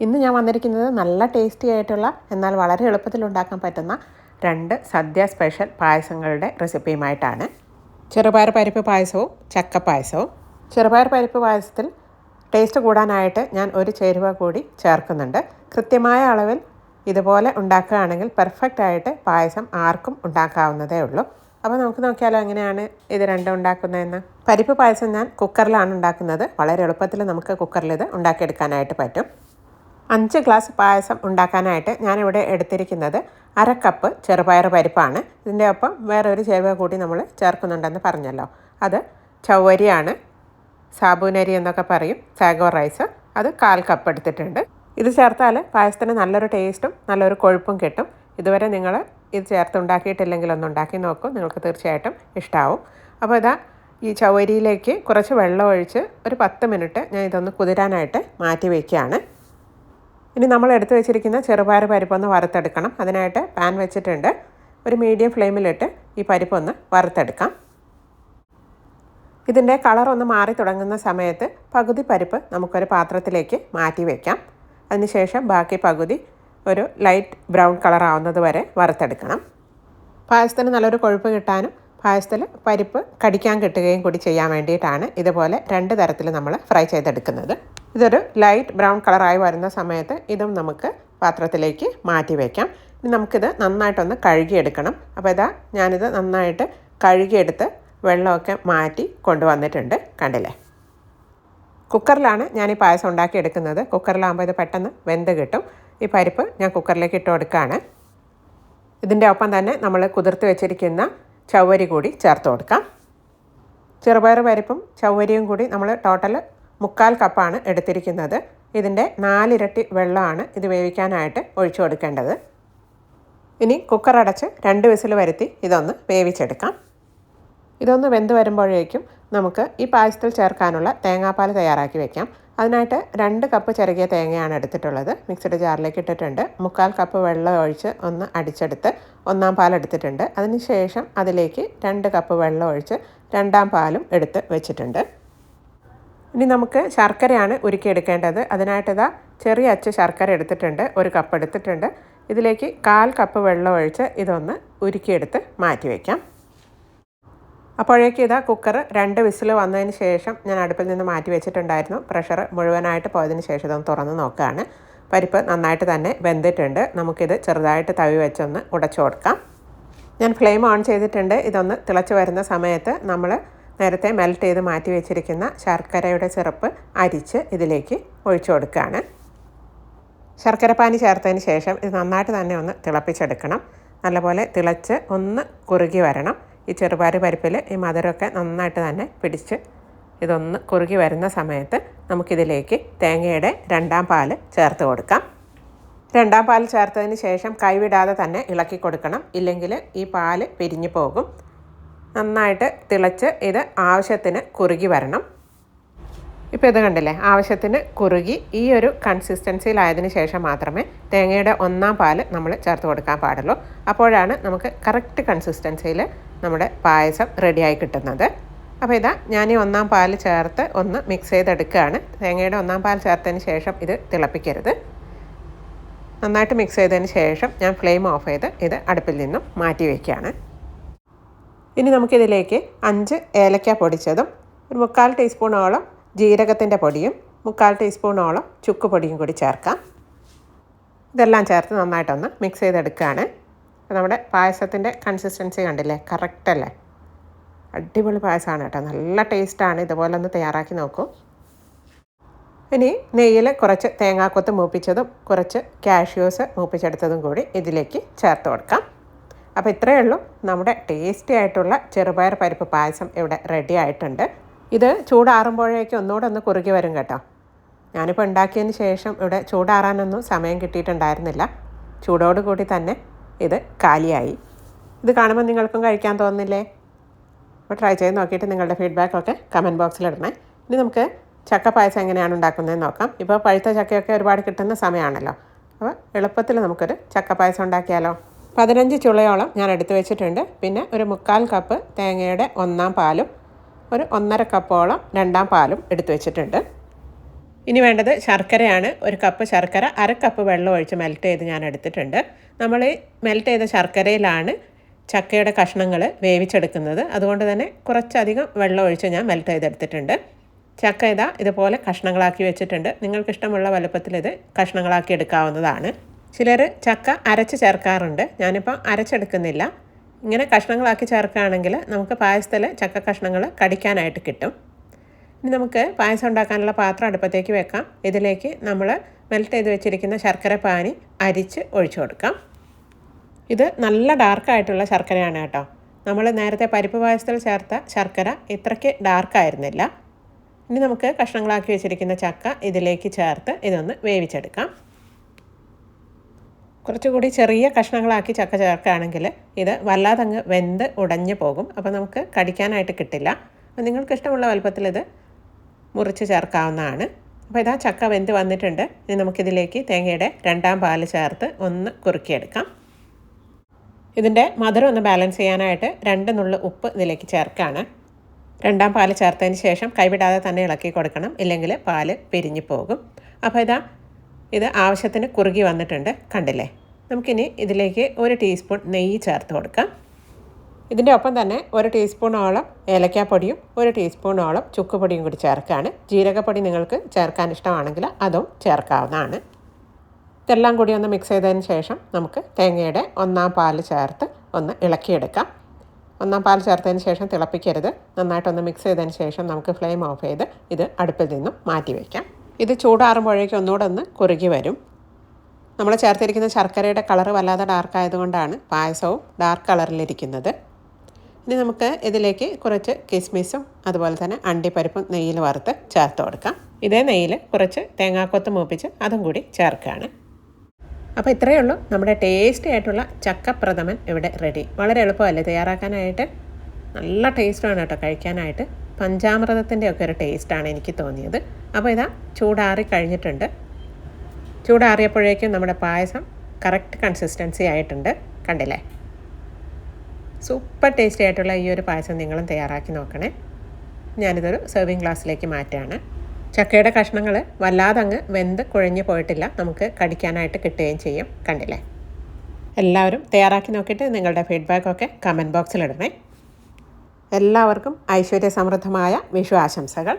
ഇന്ന് ഞാൻ വന്നിരിക്കുന്നത് നല്ല ടേസ്റ്റി ആയിട്ടുള്ള എന്നാൽ വളരെ എളുപ്പത്തിൽ ഉണ്ടാക്കാൻ പറ്റുന്ന രണ്ട് സദ്യ സ്പെഷ്യൽ പായസങ്ങളുടെ റെസിപ്പിയുമായിട്ടാണ് ചെറുപയർ പരിപ്പ് പായസവും ചക്ക പായസവും ചെറുപയർ പരിപ്പ് പായസത്തിൽ ടേസ്റ്റ് കൂടാനായിട്ട് ഞാൻ ഒരു ചേരുവ കൂടി ചേർക്കുന്നുണ്ട്. കൃത്യമായ അളവിൽ ഇതുപോലെ ഉണ്ടാക്കുകയാണെങ്കിൽ പെർഫെക്റ്റ് ആയിട്ട് പായസം ആർക്കും ഉണ്ടാക്കാവുന്നതേ ഉള്ളൂ. അപ്പോൾ നമുക്ക് നോക്കിയാലോ എങ്ങനെയാണ് ഇത് രണ്ടും ഉണ്ടാക്കുന്നതെന്ന്. പരിപ്പ് പായസം ഞാൻ കുക്കറിലാണ് ഉണ്ടാക്കുന്നത്. വളരെ എളുപ്പത്തിൽ നമുക്ക് കുക്കറിൽ ഇത് ഉണ്ടാക്കിയെടുക്കാനായിട്ട് പറ്റും. അഞ്ച് ഗ്ലാസ് പായസം ഉണ്ടാക്കാനായിട്ട് ഞാനിവിടെ എടുത്തിരിക്കുന്നത് അര കപ്പ് ചെറുപയർ പരിപ്പാണ്. ഇതിന്റെ ഒപ്പം ഒരു ചേരുവ കൂടി നമ്മൾ ചേർക്കുന്നുണ്ടെന്ന് പറഞ്ഞല്ലോ. അത് ചവ്വരിയാണ്. സാബൂനരി എന്നൊക്കെ പറയും. Sago rice. അത് കാൽ കപ്പ് എടുത്തിട്ടുണ്ട്. ഇത് ചേർത്താൽ പായസത്തിന് നല്ലൊരു ടേസ്റ്റും നല്ലൊരു കൊഴുപ്പും കിട്ടും. ഇതുവരെ നിങ്ങൾ ഇത് ചേർത്ത് ഉണ്ടാക്കിയിട്ടില്ലെങ്കിൽ ഒന്ന് ഉണ്ടാക്കി നോക്കൂ. നിങ്ങൾക്ക് തീർച്ചയായിട്ടും ഇഷ്ടമാവും അപ്പോൾ ഇതാ ഈ ചവരിയിലേക്ക് കുറച്ച് വെള്ളം ഒഴിച്ച് ഒരു പത്ത് മിനിറ്റ് ഞാൻ ഇതൊന്ന് കുതിരാനായിട്ട് മാറ്റി വയ്ക്കുകയാണ്. ഇനി നമ്മൾ എടുത്തു വെച്ചിരിക്കുന്ന ചെറുപയർ പരിപ്പൊന്ന് വറുത്തെടുക്കണം. അതിനായിട്ട് പാൻ വെച്ചിട്ടുണ്ട്. ഒരു മീഡിയം ഫ്ലെയിമിലിട്ട് ഈ പരിപ്പൊന്ന് വറുത്തെടുക്കാം. ഇതിന്റെ കളർ ഒന്ന് മാറി തുടങ്ങുന്ന സമയത്ത് പകുതി പരിപ്പ് നമുക്കൊരു പാത്രത്തിലേക്ക് മാറ്റി വയ്ക്കാം അതിനുശേഷം ബാക്കി പകുതി ഒരു ലൈറ്റ് ബ്രൗൺ കളർ ആവുന്നത് വരെ വറുത്തെടുക്കണം. പായസത്തിന് നല്ലൊരു കൊഴുപ്പ് കിട്ടാനും പായസത്തിൽ പരിപ്പ് കടിക്കാൻ കിട്ടുകയും കൂടി ചെയ്യാൻ വേണ്ടിയിട്ടാണ് ഇതുപോലെ രണ്ട് തരത്തിൽ നമ്മൾ ഫ്രൈ ചെയ്തെടുക്കുന്നത്. ഇതൊരു ലൈറ്റ് ബ്രൗൺ കളറായി വരുന്ന സമയത്ത് ഇതും നമുക്ക് പാത്രത്തിലേക്ക് മാറ്റി വയ്ക്കാം ഇനി നമുക്കിത് നന്നായിട്ടൊന്ന് കഴുകിയെടുക്കണം. അപ്പോൾ ഇതാ ഞാനിത് നന്നായിട്ട് കഴുകിയെടുത്ത് വെള്ളമൊക്കെ മാറ്റി കൊണ്ടുവന്നിട്ടുണ്ട്. കണ്ടില്ലേ? കുക്കറിലാണ് ഞാൻ ഈ പായസം ഉണ്ടാക്കിയെടുക്കുന്നത്. കുക്കറിലാകുമ്പോൾ ഇത് പെട്ടെന്ന് വെന്ത് കിട്ടും. ഈ പരിപ്പ് ഞാൻ കുക്കറിലേക്ക് ഇട്ട് കൊടുക്കുകയാണ്. ഇതിന്റെ ഒപ്പം തന്നെ നമ്മൾ കുതിർത്ത് വെച്ചിരിക്കുന്ന ചവ്വരി കൂടി ചേർത്ത് കൊടുക്കാം. ചെറുപയർ പരിപ്പും ചവ്വരിയും കൂടി നമ്മൾ ടോട്ടൽ മുക്കാൽ കപ്പാണ് എടുത്തിരിക്കുന്നത്. ഇതിന്റെ നാലിരട്ടി വെള്ളമാണ് ഇത് വേവിക്കാനായിട്ട് ഒഴിച്ചു കൊടുക്കേണ്ടത്. ഇനി കുക്കർ അടച്ച് രണ്ട് വിസിൽ വരുത്തി ഇതൊന്ന് വേവിച്ചെടുക്കാം. ഇതൊന്ന് വെന്ത് വരുമ്പോഴേക്കും നമുക്ക് ഈ പായസത്തിൽ ചേർക്കാനുള്ള തേങ്ങാപ്പാൽ തയ്യാറാക്കി വെക്കാം. അതിനായിട്ട് രണ്ട് കപ്പ് ചെറുകിയ തേങ്ങയാണ് എടുത്തിട്ടുള്ളത്. മിക്സഡ് ജാറിലേക്ക് ഇട്ടിട്ടുണ്ട്. മുക്കാൽ കപ്പ് വെള്ളം ഒഴിച്ച് ഒന്ന് അടിച്ചെടുത്ത് ഒന്നാം പാൽ എടുത്തിട്ടുണ്ട്. അതിനുശേഷം അതിലേക്ക് രണ്ട് കപ്പ് വെള്ളം ഒഴിച്ച് രണ്ടാം പാലും എടുത്ത് വെച്ചിട്ടുണ്ട്. ഇനി നമുക്ക് ശർക്കരയാണ് ഉരുക്കിയെടുക്കേണ്ടത്. അതിനായിട്ട് ഇതാ ചെറിയ അച്ച് ശർക്കര എടുത്തിട്ടുണ്ട്. ഒരു കപ്പ് എടുത്തിട്ടുണ്ട്. ഇതിലേക്ക് കാൽ കപ്പ് വെള്ളം ഒഴിച്ച് ഇതൊന്ന് ഉരുക്കിയെടുത്ത് മാറ്റി വയ്ക്കാം അപ്പോഴേക്ക് ഇതാ കുക്കർ രണ്ട് വിസിൽ വന്നതിന് ശേഷം ഞാൻ അടുപ്പിൽ നിന്ന് മാറ്റി വെച്ചിട്ടുണ്ടായിരുന്നു. പ്രഷർ മുഴുവനായിട്ട് പോയതിന് ശേഷം ഇതൊന്ന് തുറന്ന് നോക്കുകയാണ് പരിപ്പ് നന്നായിട്ട് തന്നെ വെന്തിട്ടുണ്ട്. നമുക്കിത് ചെറുതായിട്ട് തവി വെച്ചൊന്ന് ഉടച്ചു കൊടുക്കാം. ഞാൻ ഫ്ലെയിം ഓൺ ചെയ്തിട്ടുണ്ട്. ഇതൊന്ന് തിളച്ച് വരുന്ന സമയത്ത് നമ്മൾ നേരത്തെ മെൽറ്റ് ചെയ്ത് മാറ്റി വെച്ചിരിക്കുന്ന ശർക്കരയുടെ സിറപ്പ് അരിച്ച് ഇതിലേക്ക് ഒഴിച്ചു കൊടുക്കുകയാണ്. ശർക്കരപ്പാനി ചേർത്തതിന് ശേഷം ഇത് നന്നായിട്ട് തന്നെ ഒന്ന് തിളപ്പിച്ചെടുക്കണം. നല്ലപോലെ തിളച്ച് ഒന്ന് കുറുകി വരണം. ഈ ചെറുപയർ പരിപ്പിൽ ഈ മധുരമൊക്കെ നന്നായിട്ട് തന്നെ പിടിച്ച് ഇതൊന്ന് കുറുകി വരുന്ന സമയത്ത് നമുക്കിതിലേക്ക് തേങ്ങയുടെ രണ്ടാം പാൽ ചേർത്ത് കൊടുക്കാം. രണ്ടാം പാൽ ചേർത്തതിന് ശേഷം കൈവിടാതെ തന്നെ ഇളക്കി കൊടുക്കണം. ഇല്ലെങ്കിൽ ഈ പാൽ പിരിഞ്ഞു പോകും. നന്നായിട്ട് തിളച്ച് ഇത് ആവശ്യത്തിന് കുറുകി വരണം. ഇപ്പോൾ ഇത് കണ്ടില്ലേ? ആവശ്യത്തിന് കുറുകി ഈ ഒരു കൺസിസ്റ്റൻസിയിലായതിനു ശേഷം മാത്രമേ തേങ്ങയുടെ ഒന്നാം പാൽ നമ്മൾ ചേർത്ത് കൊടുക്കാൻ പാടുള്ളൂ. അപ്പോഴാണ് നമുക്ക് കറക്റ്റ് കൺസിസ്റ്റൻസിയിൽ നമ്മുടെ പായസം റെഡിയായി കിട്ടുന്നത്. അപ്പോൾ ഇതാ ഞാൻ ഈ ഒന്നാം പാൽ ചേർത്ത് ഒന്ന് മിക്സ് ചെയ്തെടുക്കുകയാണ്. തേങ്ങയുടെ ഒന്നാം പാൽ ചേർത്തതിന് ശേഷം ഇത് തിളപ്പിക്കരുത്. നന്നായിട്ട് മിക്സ് ചെയ്തതിന് ശേഷം ഞാൻ ഫ്ലെയിം ഓഫ് ചെയ്ത് ഇത് അടുപ്പിൽ നിന്നും മാറ്റി വയ്ക്കുകയാണ്. ഇനി നമുക്കിതിലേക്ക് അഞ്ച് ഏലക്ക പൊടിച്ചതും ഒരു മുക്കാൽ ടീസ്പൂണോളം ജീരകത്തിന്റെ പൊടിയും മുക്കാൽ ടീസ്പൂണോളം ചുക്ക് പൊടിയും കൂടി ചേർക്കാം. ഇതെല്ലാം ചേർത്ത് നന്നായിട്ടൊന്ന് മിക്സ് ചെയ്തെടുക്കുകയാണ്. നമ്മുടെ പായസത്തിന്റെ കൺസിസ്റ്റൻസി കണ്ടില്ലേ? കറക്റ്റ് അല്ലേ? അടിപൊളി പായസമാണ് കേട്ടോ. നല്ല ടേസ്റ്റാണ് ഇതുപോലെ ഒന്ന് തയ്യാറാക്കി നോക്കൂ. ഇനി നെയ്യിൽ കുറച്ച് തേങ്ങാക്കൊത്ത് മൂപ്പിച്ചതും കുറച്ച് കാഷ്യൂസ് മൂപ്പിച്ചെടുത്തതും കൂടി ഇതിലേക്ക് ചേർത്ത് കൊടുക്കാം. അപ്പോൾ ഇത്രയേ ഉള്ളൂ. നമ്മുടെ ടേസ്റ്റി ആയിട്ടുള്ള ചെറുപയർ പരിപ്പ് പായസം ഇവിടെ റെഡി ആയിട്ടുണ്ട്. ഇത് ചൂടാറുമ്പോഴേക്കും ഒന്നുകൂടെ ഒന്ന് കുറുകി വരും കേട്ടോ. ഞാനിപ്പോൾ ഉണ്ടാക്കിയതിന് ശേഷം ഇവിടെ ചൂടാറാനൊന്നും സമയം കിട്ടിയിട്ടുണ്ടായിരുന്നില്ല. ചൂടോട് കൂടി തന്നെ ഇത് കാലിയായി. ഇത് കാണുമ്പോൾ നിങ്ങൾക്കും കഴിക്കാൻ തോന്നുന്നില്ലേ? അപ്പോൾ ട്രൈ ചെയ്ത് നോക്കിയിട്ട് നിങ്ങളുടെ ഫീഡ്ബാക്കൊക്കെ കമന്റ് ബോക്സിലിടണേ ഇനി നമുക്ക് ചക്ക പായസം എങ്ങനെയാണ് ഉണ്ടാക്കുന്നതെന്ന് നോക്കാം. ഇപ്പോൾ പഴുത്ത ചക്കയൊക്കെ ഒരുപാട് കിട്ടുന്ന സമയമാണല്ലോ അപ്പോൾ എളുപ്പത്തിൽ നമുക്കൊരു ചക്ക പായസം ഉണ്ടാക്കിയാലോ. പതിനഞ്ച് ചുളയോളം ഞാൻ എടുത്തു വെച്ചിട്ടുണ്ട്. പിന്നെ ഒരു മുക്കാൽ കപ്പ് തേങ്ങയുടെ ഒന്നാം പാലും ഒരു ഒന്നര കപ്പോളം രണ്ടാം പാലും എടുത്തു വെച്ചിട്ടുണ്ട്. ഇനി വേണ്ടത് ശർക്കരയാണ്. ഒരു കപ്പ് ശർക്കര അര കപ്പ് വെള്ളം ഒഴിച്ച് മെൽറ്റ് ചെയ്ത് ഞാൻ എടുത്തിട്ടുണ്ട്. നമ്മൾ മെൽറ്റ് ചെയ്ത ശർക്കരയിലാണ് ചക്കയുടെ കഷ്ണങ്ങൾ വേവിച്ചെടുക്കുന്നത്. അതുകൊണ്ട് തന്നെ കുറച്ചധികം വെള്ളം ഒഴിച്ച് ഞാൻ മെൽറ്റ് ചെയ്തെടുത്തിട്ടുണ്ട് ചക്ക ഇതാ ഇതുപോലെ കഷ്ണങ്ങളാക്കി വെച്ചിട്ടുണ്ട്. നിങ്ങൾക്ക് ഇഷ്ടമുള്ള വലുപ്പത്തിൽ ഇത് കഷ്ണങ്ങളാക്കി എടുക്കാവുന്നതാണ്. ചിലർ ചക്ക അരച്ച് ചേർക്കാറുണ്ട്. ഞാനിപ്പോൾ അരച്ചെടുക്കുന്നില്ല. ഇങ്ങനെ കഷ്ണങ്ങളാക്കി ചേർക്കുകയാണെങ്കിൽ നമുക്ക് പായസത്തിൽ ചക്ക കഷ്ണങ്ങൾ കടിക്കാനായിട്ട് കിട്ടും. ഇനി നമുക്ക് പായസം ഉണ്ടാക്കാനുള്ള പാത്രം അടുപ്പത്തേക്ക് വെക്കാം. ഇതിലേക്ക് നമ്മൾ മെൽറ്റ് ചെയ്ത് വെച്ചിരിക്കുന്ന ശർക്കര പാനി അരിച്ച് ഒഴിച്ചു കൊടുക്കാം. ഇത് നല്ല ഡാർക്കായിട്ടുള്ള ശർക്കരയാണ് കേട്ടോ. നമ്മൾ നേരത്തെ പരിപ്പ് പായസത്തിൽ ചേർത്ത ശർക്കര ഇത്രയ്ക്ക് ഡാർക്കായിരുന്നില്ല ഇനി നമുക്ക് കഷ്ണങ്ങളാക്കി വെച്ചിരിക്കുന്ന ചക്ക ഇതിലേക്ക് ചേർത്ത് ഇതൊന്ന് വേവിച്ചെടുക്കാം. കുറച്ചുകൂടി ചെറിയ കഷ്ണങ്ങളാക്കി ചക്ക ചേർക്കുകയാണെങ്കിൽ ഇത് വല്ലാതങ്ങ് വെന്ത് ഉടഞ്ഞു പോകും. അപ്പോൾ നമുക്ക് കടിക്കാനായിട്ട് കിട്ടില്ല. അപ്പോൾ നിങ്ങൾക്ക് ഇഷ്ടമുള്ള വലുപ്പത്തിൽ ഇത് മുറിച്ച് ചേർക്കാവുന്നതാണ്. അപ്പോൾ ഇതാ ചക്ക വെന്ത് വന്നിട്ടുണ്ട്. ഇനി നമുക്കിതിലേക്ക് തേങ്ങയുടെ രണ്ടാം പാൽ ചേർത്ത് ഒന്ന് കുറുക്കിയെടുക്കാം. ഇതിന്റെ മധുരം ഒന്ന് ബാലൻസ് ചെയ്യാനായിട്ട് രണ്ട് നുള്ളു ഉപ്പ് ഇതിലേക്ക് ചേർക്കുകയാണ്. രണ്ടാം പാൽ ചേർത്തതിന് ശേഷം കൈവിടാതെ തന്നെ ഇളക്കി കൊടുക്കണം. ഇല്ലെങ്കിൽ പാൽ പിരിഞ്ഞു പോകും. അപ്പോൾ ഇതാ ഇത് ആവശ്യത്തിന് കുറുകി വന്നിട്ടുണ്ട്. കണ്ടില്ലേ? നമുക്കിനി ഇതിലേക്ക് ഒരു ടീസ്പൂൺ നെയ്യ് ചേർത്ത് കൊടുക്കാം. ഇതിന്റെ ഒപ്പം തന്നെ ഒരു ടീസ്പൂണോളം ഏലക്കാപ്പൊടിയും ഒരു ടീസ്പൂണോളം ചുക്കുപൊടിയും കൂടി ചേർക്കുകയാണ്. ജീരകപ്പൊടി നിങ്ങൾക്ക് ചേർക്കാൻ ഇഷ്ടമാണെങ്കിൽ അതും ചേർക്കാവുന്നതാണ്. ഇതെല്ലാം കൂടി ഒന്ന് മിക്സ് ചെയ്തതിന് ശേഷം നമുക്ക് തേങ്ങയുടെ ഒന്നാം പാൽ ചേർത്ത് ഒന്ന് ഇളക്കിയെടുക്കാം. ഒന്നാം പാൽ ചേർത്തതിന് ശേഷം തിളപ്പിക്കരുത്. നന്നായിട്ടൊന്ന് മിക്സ് ചെയ്തതിന് ശേഷം നമുക്ക് ഫ്ലെയിം ഓഫ് ചെയ്ത് ഇത് അടുപ്പിൽ നിന്നും മാറ്റി വയ്ക്കാം. ഇത് ചൂടാറുമ്പോഴേക്കും ഒന്നുകൂടെ ഒന്ന് കുറുകി വരും. നമ്മൾ ചേർത്തിരിക്കുന്ന ശർക്കരയുടെ കളർ വല്ലാതെ ഡാർക്ക് ആയതുകൊണ്ടാണ് പായസവും ഡാർക്ക് കളറിലിരിക്കുന്നത്. ഇനി നമുക്ക് ഇതിലേക്ക് കുറച്ച് കിസ്മിസും അതുപോലെ തന്നെ അണ്ടിപ്പരിപ്പും നെയ്യിൽ വറുത്ത് ചേർത്ത് കൊടുക്കാം. ഇതേ നെയ്യിൽ കുറച്ച് തേങ്ങാക്കൊത്ത് മൂപ്പിച്ച് അതും കൂടി ചേർക്കുകയാണ്. അപ്പോൾ ഇത്രയേ ഉള്ളൂ. നമ്മുടെ ടേസ്റ്റി ആയിട്ടുള്ള ചക്കപ്രഥമൻ ഇവിടെ റെഡി വളരെ എളുപ്പമല്ലേ? തയ്യാറാക്കാനായിട്ട്? നല്ല ടേസ്റ്റാണ് കേട്ടോ കഴിക്കാനായിട്ട്. പഞ്ചാമൃതത്തിന്റെ ഒക്കെ ഒരു ടേസ്റ്റാണ് എനിക്ക് തോന്നിയത്. അപ്പോൾ ഇതാ ചൂടാറി കഴിഞ്ഞിട്ടുണ്ട്. ചൂടാറിയപ്പോഴേക്കും നമ്മുടെ പായസം കറക്റ്റ് കൺസിസ്റ്റൻസി ആയിട്ടുണ്ട്. കണ്ടില്ലേ? സൂപ്പർ ടേസ്റ്റി ആയിട്ടുള്ള ഈ ഒരു പായസം നിങ്ങളും തയ്യാറാക്കി നോക്കണേ. ഞാനിതൊരു സെർവിങ് ഗ്ലാസ്സിലേക്ക് മാറ്റുകയാണ്. ചക്കയുടെ കഷ്ണങ്ങൾ വല്ലാതെ അങ്ങ് വെന്ത് കുഴഞ്ഞു പോയിട്ടില്ല. നമുക്ക് കടിക്കാനായിട്ട് കിട്ടുകയും ചെയ്യും. കണ്ടില്ലേ? എല്ലാവരും തയ്യാറാക്കി നോക്കിയിട്ട് നിങ്ങളുടെ ഫീഡ്ബാക്കൊക്കെ കമന്റ് ബോക്സിലിടണേ എല്ലാവർക്കും ഐശ്വര്യ സമൃദ്ധമായ വിഷു ആശംസകൾ.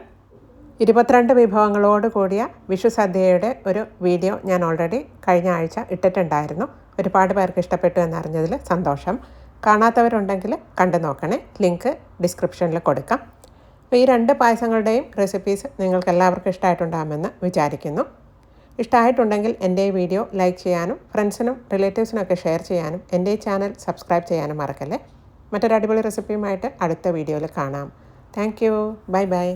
ഇരുപത്തിരണ്ട് വിഭവങ്ങളോട് കൂടിയ വിഷു സദ്യയുടെ ഒരു വീഡിയോ ഞാൻ ഓൾറെഡി കഴിഞ്ഞ ആഴ്ച ഇട്ടിട്ടുണ്ടായിരുന്നു. ഒരുപാട് പേർക്ക് ഇഷ്ടപ്പെട്ടു എന്നറിഞ്ഞതിൽ സന്തോഷം. കാണാത്തവരുണ്ടെങ്കിൽ കണ്ടു നോക്കണേ. ലിങ്ക് ഡിസ്ക്രിപ്ഷനിൽ കൊടുക്കാം. അപ്പോൾ ഈ രണ്ട് പായസങ്ങളുടെയും റെസിപ്പീസ് നിങ്ങൾക്ക് എല്ലാവർക്കും ഇഷ്ടമായിട്ടുണ്ടാകുമെന്ന് വിചാരിക്കുന്നു. ഇഷ്ടമായിട്ടുണ്ടെങ്കിൽ എന്റെ ഈ വീഡിയോ ലൈക്ക് ചെയ്യാനും ഫ്രണ്ട്സിനും റിലേറ്റീവ്സിനൊക്കെ ഷെയർ ചെയ്യാനും എന്റെ ഈ ചാനൽ സബ്സ്ക്രൈബ് ചെയ്യാനും മറക്കല്ലേ? മറ്റൊരു അടിപൊളി റെസിപ്പിയുമായിട്ട് അടുത്ത വീഡിയോയിൽ കാണാം. Thank you bye bye